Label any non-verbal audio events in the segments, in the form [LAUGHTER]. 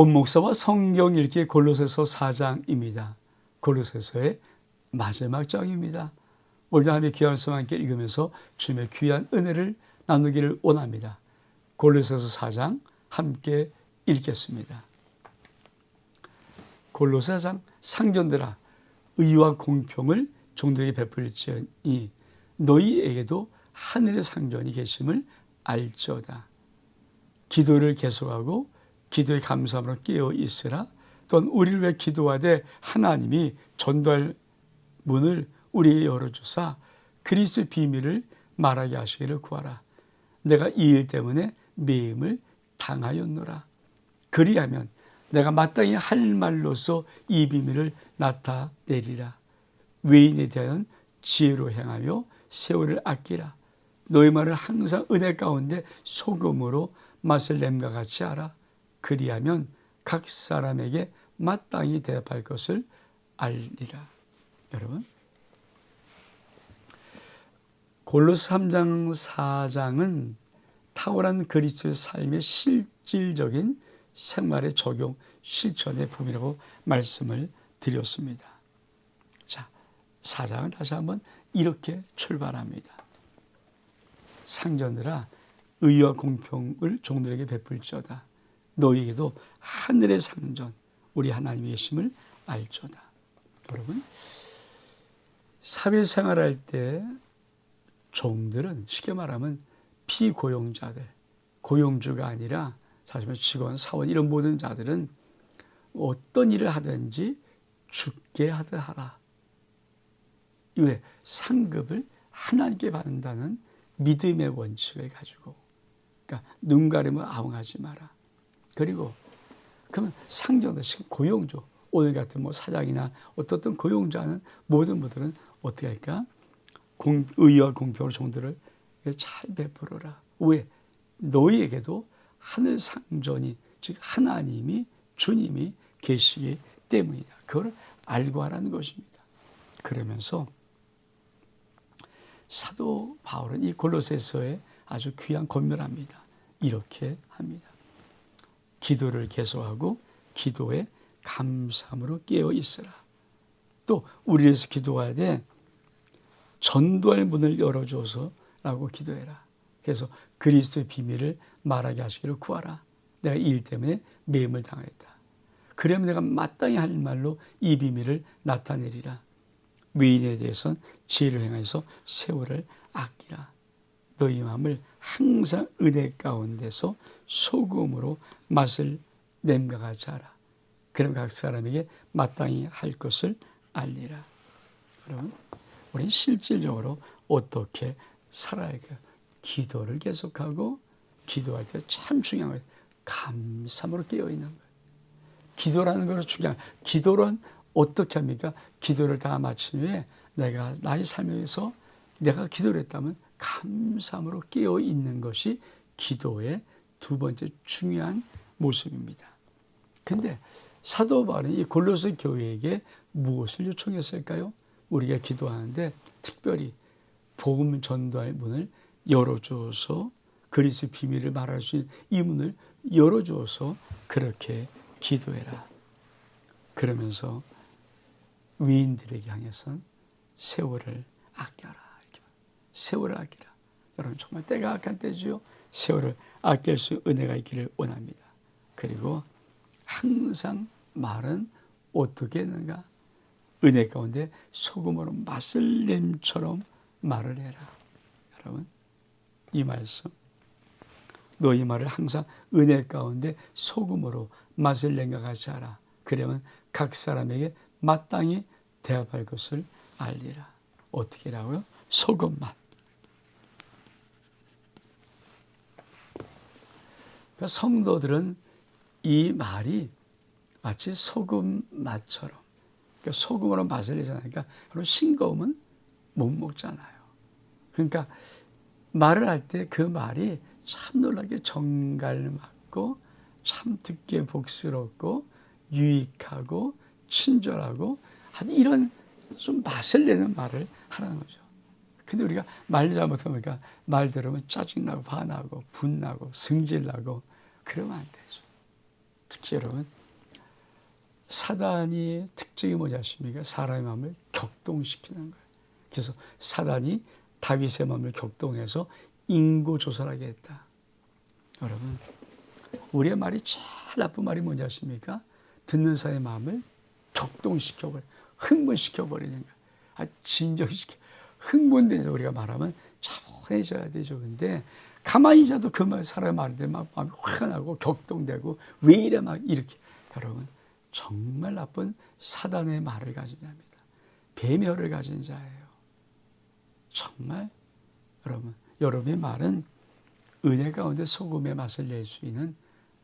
온 목사와 성경 읽기 골로새서 4장입니다. 골로새서의 마지막 장입니다. 오늘도 함께 귀한 성와 함께 읽으면서 주님의 귀한 은혜를 나누기를 원합니다. 골로새서 4장 함께 읽겠습니다. 골로새 4장 상전들아 의와 공평을 종들에게 베풀지니 너희에게도 하늘의 상전이 계심을 알지어다. 기도를 계속하고 기도의 감사함으로 깨어 있으라. 또한 우리를 위해 기도하되 하나님이 전도할 문을 우리에게 열어주사 그리스의 비밀을 말하게 하시기를 구하라. 내가 이 일 때문에 매임을 당하였노라. 그리하면 내가 마땅히 할 말로서 이 비밀을 나타내리라. 외인에 대한 지혜로 행하며 세월을 아끼라. 너희 말을 항상 은혜 가운데 소금으로 맛을 냄과 같이 하라. 그리하면 각 사람에게 마땅히 대답할 것을 알리라. 여러분, 골로스 3장 4장은 탁월한 그리스도의 삶의 실질적인 생활의 적용 실천의 부분이라고 말씀을 드렸습니다. 자, 4장은 다시 한번 이렇게 출발합니다. 상전들아 의와 공평을 종들에게 베풀지어다. 너희에게도 하늘의 상전 우리 하나님의 계심을 알지어다. 여러분 사회생활할 때 종들은 쉽게 말하면 피고용자들, 고용주가 아니라 사실 직원, 사원 이런 모든 자들은 어떤 일을 하든지 죽게 하듯 하라. 왜? 상급을 하나님께 받는다는 믿음의 원칙을 가지고 그러니까 눈 가리면 아웅하지 마라. 그리고 그러면 상정도 고용주 오늘 같은 뭐 사장이나 어떻든 고용자는 모든 분들은 어떻게 할까? 공, 의와 공평을 종들을 잘 베풀어라. 왜? 너희에게도 하늘 상전이 즉 하나님이 주님이 계시기 때문이다. 그걸 알고 하라는 것입니다. 그러면서 사도 바울은 이 골로새서에 아주 귀한 권면합니다. 이렇게 합니다. 기도를 계속하고 기도에 감사함으로 깨어 있으라. 또 우리에서 기도해야 돼. 전도할 문을 열어줘서라고 기도해라. 그래서 그리스도의 비밀을 말하게 하시기를 구하라. 내가 이 일 때문에 매임을 당했다. 그러면 내가 마땅히 할 말로 이 비밀을 나타내리라. 외인에 대해서는 지혜를 행해서 세월을 아끼라. 너희 마음을 항상 은혜 가운데서 소금으로 맛을 냄가 같이 하라. 그럼 각 사람에게 마땅히 할 것을 알리라. 여러분, 우리는 실질적으로 어떻게 살아야 할까? 기도를 계속하고 기도할 때 참 중요한 거예요. 감사함으로 깨어 있는 거예요. 기도라는 것은 중요한 기도는 어떻게 합니까? 기도를 다 마친 후에 내가 나의 삶에서 내가 기도를 했다면 감사함으로 깨어 있는 것이 기도의 두 번째 중요한 모습입니다. 근데 사도 바울은 이 골로새 교회에게 무엇을 요청했을까요? 우리가 기도하는데 특별히 복음 전도할 문을 열어주어서 그리스 비밀을 말할 수 있는 이 문을 열어주어서 그렇게 기도해라. 그러면서 위인들에게 향해선 세월을 아껴라. 세월을 아끼라. 여러분 정말 때가 악한 때지요. 세월을 아낄 수 은혜가 있기를 원합니다. 그리고 항상 말은 어떻게 했는가? 은혜 가운데 소금으로 맛을 냄처럼 말을 해라. 여러분, 이 말씀. 너희 말을 항상 은혜 가운데 소금으로 맛을 낸것 같이 하라. 그러면 각 사람에게 마땅히 대합할 것을 알리라. 어떻게 라고요? 소금 맛. 그러니까 성도들은 이 말이 마치 소금 맛처럼 그러니까 소금으로 맛을 내잖아요. 그러니까 싱거움은 못 먹잖아요. 그러니까 말을 할 때 그 말이 참 놀랍게 정갈 맞고 참 듣기에 복스럽고 유익하고 친절하고 이런 좀 맛을 내는 말을 하라는 거죠. 근데 우리가 말 잘못하니까 말 들으면 짜증나고 화나고 분나고 승질나고 그러면 안 되죠. 여러분 사단이 특징이 뭐지 아십니까? 사람의 마음을 격동시키는 거예요. 그래서 사단이 다윗의 마음을 격동해서 인고 조사하게 했다. 여러분 우리의 말이 제일 나쁜 말이 뭔지 아십니까? 듣는 사람의 마음을 격동시켜버려 흥분시켜버리는 거야. 아, 진정시켜. 흥분되는 우리가 말하면 차분해져야 되죠. 근데 가만히 있어도 그 말, 사람의 말을 들으면 마음이 화가 나고 격동되고 왜 이래 막 이렇게. 여러분, 정말 나쁜 사단의 말을 가진 자입니다. 배멸을 가진 자예요. 정말 여러분, 여러분의 말은 은혜 가운데 소금의 맛을 낼 수 있는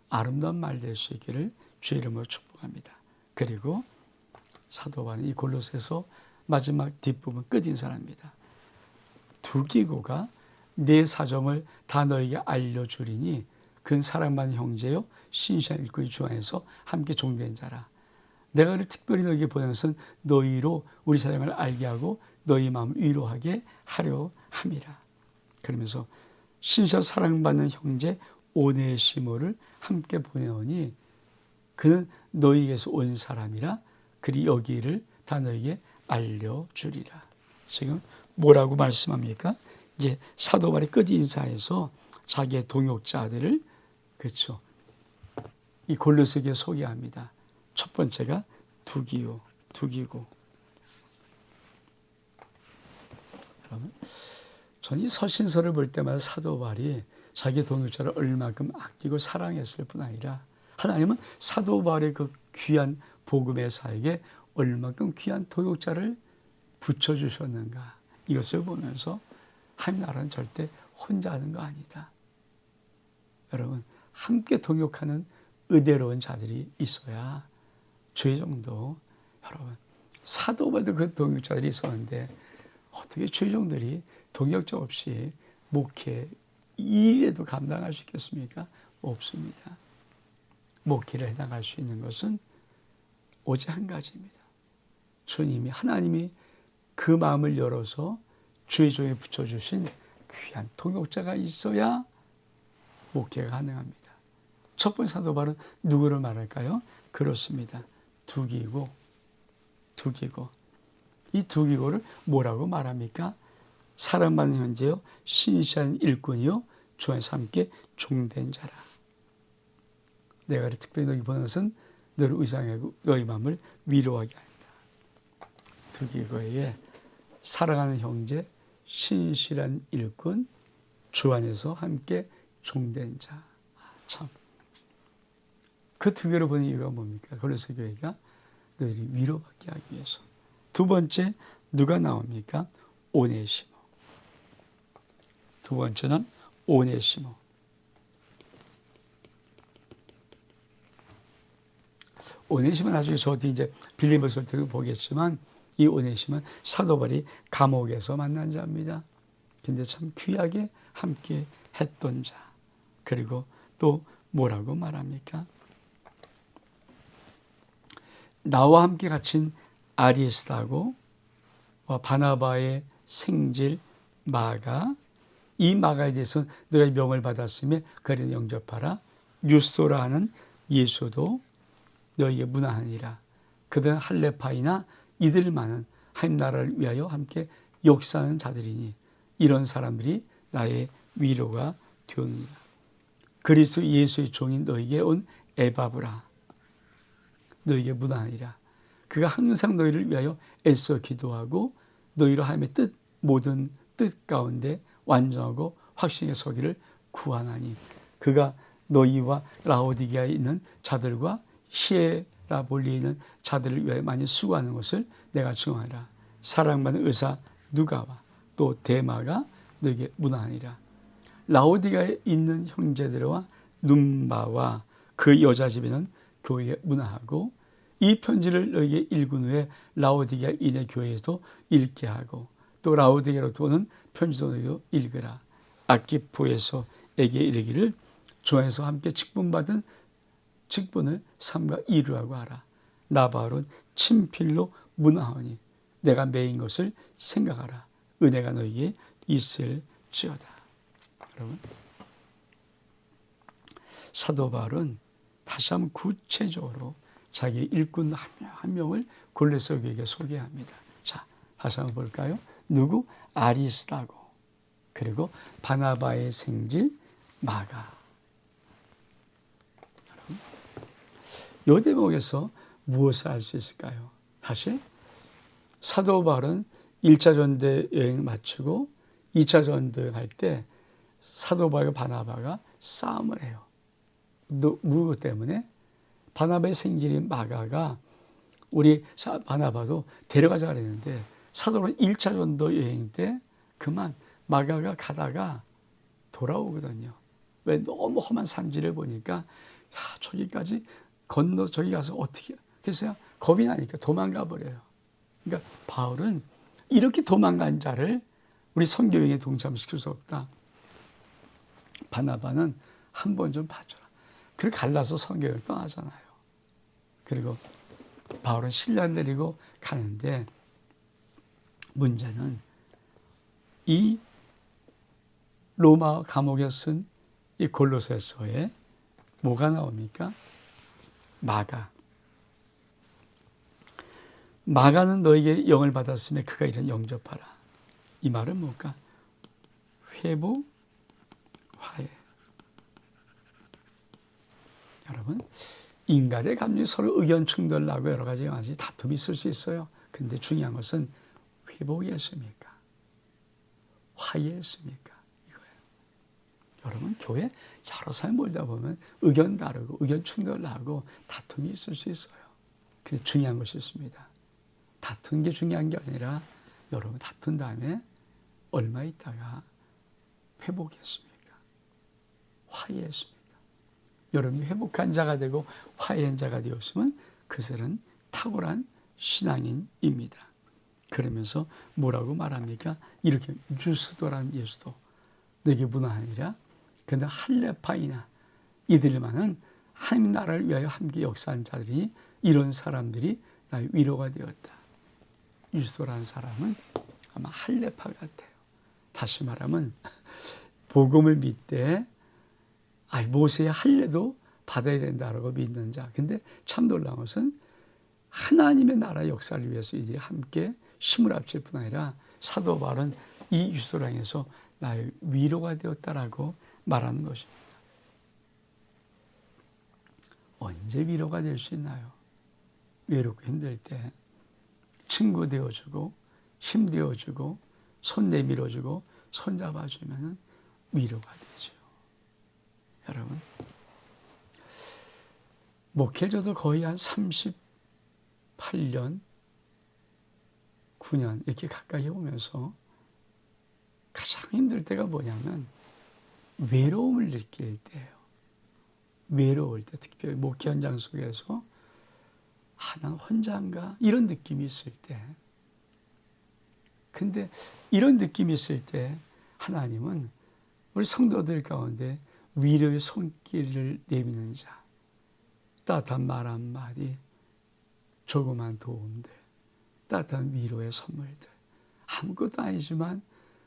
아름다운 말 될 수 있기를 주의 이름으로 축복합니다. 그리고 사도 바울은 이 골로새서 마지막 뒷부분 끝인사랍니다. 두기고가 내 사정을 다 너에게 알려주리니 근 사랑받는 형제요 신실한 일꾼이 주 안에서 함께 종된 자라. 내가 그를 특별히 너에게 보낸 것은 너희로 우리 사랑을 알게 하고 너희 마음을 위로하게 하려 함이라. 그러면서 신실 사랑받는 형제 오네시모를 함께 보내오니 그는 너희에게서 온 사람이라 그리 여기를 다 너에게 알려주리라. 지금 뭐라고 말씀합니까? 이제 사도 바울이 끝 인사에서 자기의 동역자들을 그렇죠. 이 골로새게 소개합니다. 첫 번째가 두기요, 두기고. 그러면 전이 서신서를 볼 때마다 사도 바울이 자기 동역자를 얼마큼 아끼고 사랑했을 뿐 아니라 하나님은 사도 바울의 그 귀한 복음의 사에게 얼마큼 귀한 동역자를 붙여주셨는가 이것을 보면서 한 나라는 절대 혼자 하는 거 아니다. 여러분 함께 동역하는 의대로운 자들이 있어야 죄종도 여러분 사도바도 그 동역자들이 있었는데 어떻게 죄종들이 동역자 없이 목회 일에도 감당할 수 있겠습니까? 없습니다. 목회를 해당할 수 있는 것은 오직 한 가지입니다. 주님이 하나님이 그 마음을 열어서 주의 종에 붙여주신 귀한 통역자가 있어야 목회가 가능합니다. 첫 번째 사도 바로 누구를 말할까요? 그렇습니다. 두기고 두기고 이 두기고를 뭐라고 말합니까? 사랑받는 현재요 신시한 일꾼이요 주 안에서 함께 종된 자라. 내가 특별히 너희 보는 것은 너를 의상하고 너희 마음을 위로하게 한다. 두기고에 사랑하는 형제, 신실한 일꾼, 주 안에서 함께 종된 자. 아, 참. 그 두 개로 보는 이유가 뭡니까? 그래서 교회가 너희를 위로받게 하기 위해서. 두 번째, 누가 나옵니까? 오네시모. 두 번째는 오네시모. 오네시모 나중에 저도 이제 빌리버스를 통해 보겠지만 이 오네시모는 사도벌이 감옥에서 만난 자입니다. 근데 참 귀하게 함께 했던 자. 그리고 또 뭐라고 말합니까? 나와 함께 갇힌 아리스타고 바나바의 생질 마가 이 마가에 대해서 너가 명을 받았으며 그를 영접하라. 유소라 하는 예수도 너희에게 문화하니라. 그들은 할레파이나 이들만은 하나님 나라를 위하여 함께 역사하는 자들이니 이런 사람들이 나의 위로가 되옵니다. 그리스도 예수의 종인 너에게 온 에바브라. 너에게 문화하니라. 그가 항상 너희를 위하여 애써 기도하고 너희로 하나님의 뜻 모든 뜻 가운데 완전하고 확신의 서기를 구하나니 그가 너희와 라오디게아에 있는 자들과 히에 라볼리에 있는 자들을 위하여 많이 수고하는 것을 내가 증언하라. 사랑받는 의사 누가와 또 대마가 너에게 문안하니라. 라오디가에 있는 형제들과 눈바와 그 여자 집에는 교회에 문화하고 이 편지를 너에게 읽은 후에 라오디가 이네 교회에서 읽게 하고 또 라오디게로 도는 편지도 읽으라. 아키포에서 에게 이르기를 조에서 함께 직분받은 직분을 삼가 이루라고 하라. 나바론 친필로 문화하니 내가 매인 것을 생각하라. 은혜가 너에게 있을지어다. 여러분 사도 바울은 다시 한번 구체적으로 자기 일꾼 한, 명을 골레서 교회에 소개합니다. 자, 다시 한번 볼까요? 누구? 아리스다고 그리고 바나바의 생질 마가. 여러분, 이 대목에서 무엇을 알 수 있을까요? 다시 사도 바울은 1차 전대 여행 마치고 2차 전도 여행할 때 사도 바울과 바나바가 싸움을 해요. 누구 때문에? 바나바의 생질이 마가가 우리 바나바도 데려가자 그랬는데 사도는 1차 전도 여행 때 그만 마가가 가다가 돌아오거든요. 왜 너무 험한 산지를 보니까 야 저기까지 건너 저기 가서 어떻게 그래서 겁이 나니까 도망가 버려요. 그러니까 바울은 이렇게 도망간 자를 우리 선교행에 동참시킬 수 없다. 바나바는 한 번 좀 봐줘라. 그래 갈라서 선교를 떠나잖아요. 그리고 바울은 신랑 내리고 가는데 문제는 이 로마 감옥에 쓴 이 골로새서에 뭐가 나옵니까? 마가. 마가는 너에게 영을 받았으며 그가 이런 영접하라. 이 말은 뭘까? 회복, 화해. 여러분, 인간의 감정이 서로 의견 충돌나고 여러 가지 다툼이 있을 수 있어요. 근데 중요한 것은 회복이었습니까? 화해였습니까? 여러분, 교회 여러 사람 몰다 보면 의견 다르고 의견 충돌나고 다툼이 있을 수 있어요. 근데 중요한 것이 있습니다. 다툰 게 중요한 게 아니라 여러분 다툰 다음에 얼마 있다가 회복했습니까? 화해했습니까? 여러분이 회복한 자가 되고 화해한 자가 되었으면 그들은 탁월한 신앙인입니다. 그러면서 뭐라고 말합니까? 이렇게 유수도란 예수도 내게 무난하니라. 근데 할레파이나 이들만은 하나님 나라를 위하여 함께 역사한 자들이 이런 사람들이 나의 위로가 되었다. 유수도라는 사람은 아마 할레파 같아요. 다시 말하면 복음을 믿되 아, 모세의 할례도 받아야 된다라고 믿는 자. 근데 참 놀라운 것은 하나님의 나라 역사를 위해서 이제 함께 힘을 합칠 뿐 아니라 사도 바울은 이 유소랑에서 나의 위로가 되었다라고 말하는 것입니다. 언제 위로가 될 수 있나요? 외롭고 힘들 때 친구 되어주고 힘 되어주고 손 내밀어주고 손 잡아주면 위로가 되죠. 여러분 목회를 저도 거의 한 38년 9년 이렇게 가까이 오면서 가장 힘들 때가 뭐냐면 외로움을 느낄 때예요. 외로울 때 특별히 목회 현장 속에서 아, 난 혼자인가? 이런 느낌이 있을 때. 근데 이런 느낌이 있을 때 하나님은 우리 성도들 가운데 위로의 손길을 내미는 자, 따뜻한 말 한마디, 조그만 도움들, 따뜻한 위로의 선물들, 아무것도 아니지만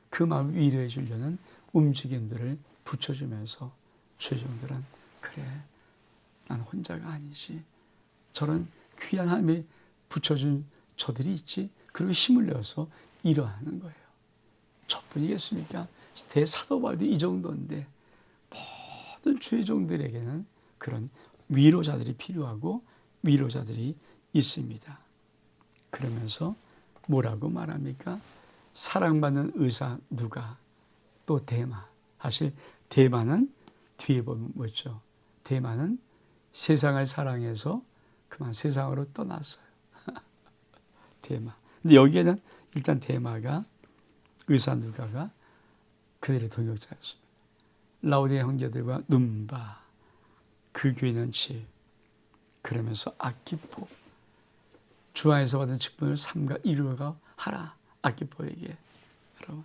그 마음 위로해 주려는 움직임들을 붙여주면서 최종들은 그래, 난 혼자가 아니지. 저런 귀한 하나님이 붙여준 저들이 있지. 그리고 힘을 내어서 일어나는 거예요. 저뿐이겠습니까? 대사도발도 이 정도인데 모든 주의 종들에게는 그런 위로자들이 필요하고 위로자들이 있습니다. 그러면서 뭐라고 말합니까? 사랑받는 의사 누가 또 대마. 사실 대마는 뒤에 보면 뭐죠? 대마는 세상을 사랑해서 그만 세상으로 떠났어요. [LAUGHS] 대마. 근데 여기에는 일단 대마가 의사 누가가 그들의 동역자였습니다. 라우디의 형제들과 눈바 그 교회는 지 그러면서 아키포 주 안에서 받은 직분을 삼가 이루어가 하라 아키포에게 여러분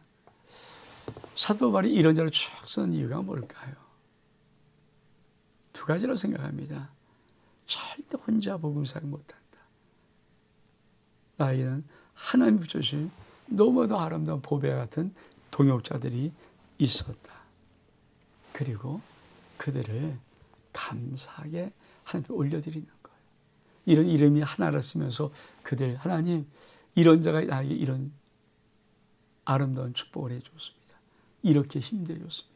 사도 바울이 이런 자를 쭉쓴 이유가 뭘까요? 두 가지로 생각합니다. 절대 혼자 복음사를 못한다. 나에게는 하나님 붙여주신 너무도 아름다운 보배 같은 동역자들이 있었다. 그리고 그들을 감사하게 하나님께 올려드리는 거예요. 이런 이름이 하나를 쓰면서 그들 하나님 이런 자가 나에게 이런 아름다운 축복을 해줬습니다. 이렇게 힘들어줬습니다.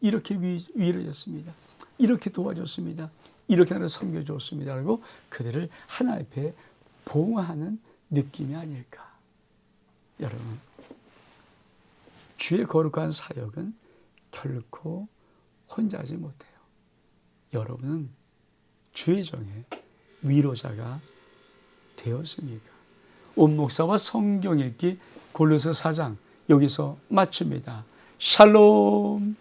이렇게 위, 위로줬습니다. 이렇게 도와줬습니다. 이렇게 나를 섬겨줬습니다. 그리고 그들을 하나 앞에 봉하는 느낌이 아닐까. 여러분, 주의 거룩한 사역은 결코 혼자 하지 못해요. 여러분은 주의 정에 위로자가 되었습니까? 온 목사와 성경 읽기 골로새 4장 여기서 마칩니다. 샬롬